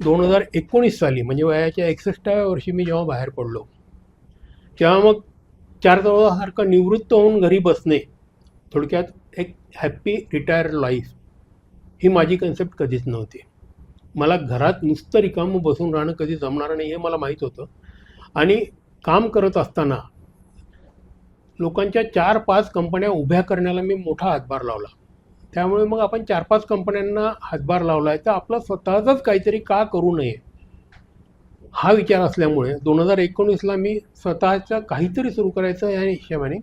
दोन हजार एकोणीस साली म्हणजे वयाच्या एकसष्टाव्या वर्षी मी जेव्हा बाहेर पडलो तेव्हा मग चार चौदासारखं निवृत्त होऊन घरी बसणे थोडक्यात एक हॅप्पी रिटायर्ड लाईफ ही माझी कन्सेप्ट कधीच नव्हती. मला घरात नुसतं रिकामं बसून राहणं कधी जमणार नाही हे मला माहीत होतं. आणि काम करत असताना लोकांच्या चार पाच कंपन्या उभ्या करण्याला मी मोठा हातभार लावला. त्यामुळे मग आपण चार पाच कंपन्यांना हातभार लावला आहे तर आपलं स्वतःचंच काहीतरी का करू नये? हा विचार असल्यामुळे दोन हजार एकोणीसला मी स्वतःचं काहीतरी सुरू करायचं या हिशोबाने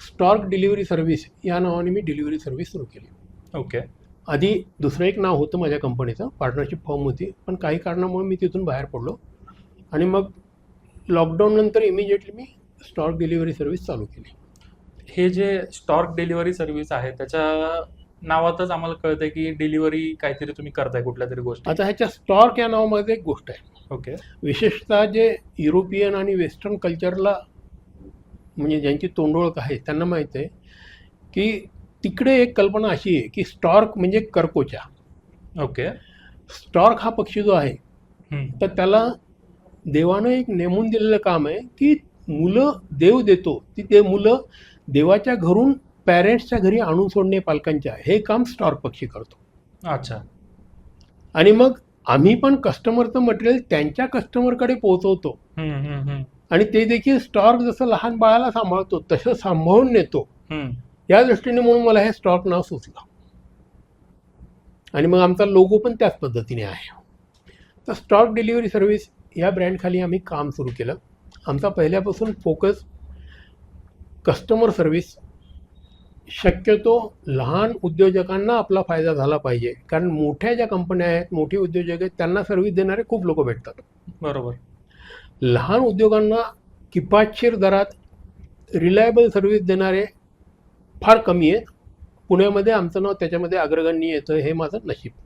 स्टॉर्क डिलिव्हरी सर्व्हिस या नावाने मी डिलिव्हरी सर्व्हिस सुरू केली. ओके. आधी दुसरं एक नाव होतं माझ्या कंपनीचं पार्टनरशिप फर्म होती. पण काही कारणामुळे मी तिथून बाहेर पडलो. आणि मग लॉकडाऊननंतर इमिजिएटली मी स्टॉक डिलिव्हरी सर्व्हिस चालू केली. हे जे स्टॉक डिलिव्हरी सर्व्हिस आहे त्याच्या नावातच आम्हाला कळतंय की डिलिव्हरी काहीतरी तुम्ही करताय कुठल्या तरी गोष्टी. आता ह्याच्या स्टॉर्क या नावामध्ये एक गोष्ट आहे. ओके. विशेषतः जे युरोपियन आणि वेस्टर्न कल्चरला म्हणजे ज्यांची तोंडओळख आहे त्यांना माहीत आहे की तिकडे एक कल्पना अशी आहे की स्टॉर्क म्हणजे करकोचा ओके. स्टॉर्क हा पक्षी जो आहे. तर त्याला देवानं एक नेमून दिलेलं काम आहे की मुलं देव देतो. ती ते मुलं देवाच्या घरून पॅरेंट्सच्या घरी आणून सोडणे पालकांच्या हे काम स्टॉर्क पक्षी करतो. अच्छा. आणि मग आम्ही पण कस्टमरचं मटेरियल त्यांच्या कस्टमरकडे पोहोचवतो. आणि ते देखील स्टॉक जसं लहान बाळाला सांभाळतो तसं सांभाळून नेतो. या दृष्टीने म्हणून मला हे स्टॉक नाव सुचलं. आणि मग आमचा लोगो पण त्याच पद्धतीने आहे. तर स्टॉक डिलिव्हरी सर्व्हिस या ब्रँडखाली आम्ही काम सुरू केलं. आमचा पहिल्यापासून फोकस कस्टमर सर्व्हिस शक्यतो लहान उद्योजकांना आपला फायदा झाला पाहिजे. कारण मोठ्या ज्या कंपन्या आहेत मोठे उद्योजक आहेत त्यांना सर्व्हिस देणारे खूप लोक भेटतात. बरोबर. लहान उद्योगांना किफातशीर दरात रिलायबल सर्व्हिस देणारे फार कमी आहेत. पुण्यामध्ये आमचं नाव त्याच्यामध्ये अग्रगण्य येतं हे माझं नशीब.